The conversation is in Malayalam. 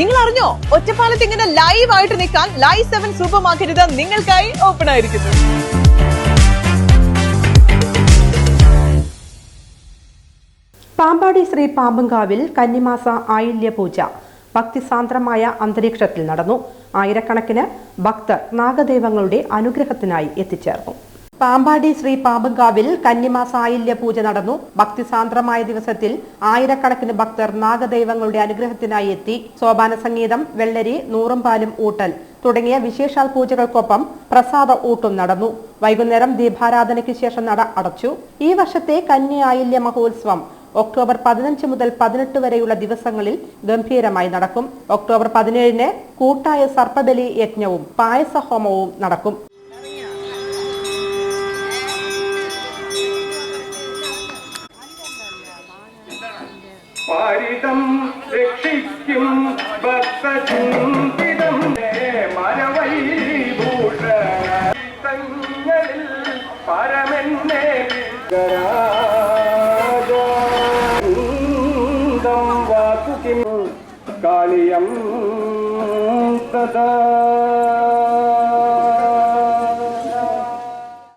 നിങ്ങൾ അറിഞ്ഞോ ഒറ്റപ്പാലത്ത് ഇങ്ങനെ ലൈവ് ആയിട്ട് നിൽക്കാൻ ലൈവ് സെവൻ സൂപ്പർ മാർക്കറ്റ് നിങ്ങൾക്കായി ഓപ്പൺ ആയിരിക്കുന്നു. പാമ്പാടി ശ്രീ പാമ്പങ്കാവിൽ കന്നിമാസ ആയില്യ പൂജ. ഭക്തിസാന്ദ്രമായ അന്തരീക്ഷത്തിൽ നടന്നു. ആയിരക്കണക്കിന് ഭക്തർ നാഗദൈവങ്ങളുടെ അനുഗ്രഹത്തിനായി എത്തിച്ചേർന്നു. പാമ്പാടി ശ്രീ പാമ്പങ്കാവിൽ കന്നിമാസ ആയില്യ പൂജ നടന്നു. ഭക്തിസാന്ദ്രമായ ദിവസത്തിൽ ആയിരക്കണക്കിന് ഭക്തർ നാഗദൈവങ്ങളുടെ അനുഗ്രഹത്തിനായി എത്തി. സോപാന സംഗീതം വെള്ളരി നൂറും പാലും ഊട്ടൽ തുടങ്ങിയ വിശേഷാൽ പൂജകൾക്കൊപ്പം പ്രസാദ ഊട്ടും നടന്നു. വൈകുന്നേരം ദീപാരാധനയ്ക്ക് ശേഷം നട അടച്ചു. ഈ വർഷത്തെ കന്നി ആയില്യ മഹോത്സവം ഒക്ടോബർ പതിനഞ്ച് മുതൽ പതിനെട്ട് വരെയുള്ള ദിവസങ്ങളിൽ ഗംഭീരമായി നടക്കും. ഒക്ടോബർ പതിനേഴിന് കൂട്ടായ സർപ്പബലി യജ്ഞവും പായസഹോമവും നടക്കും. പാരിതം രക്ഷിക്കും ഭക്തചിന്തിതം. മരവൈഭൂഷങ്ങളിൽ പരമെന്നെ ഗരാജം വാസുകിം കാളിയം തഥാ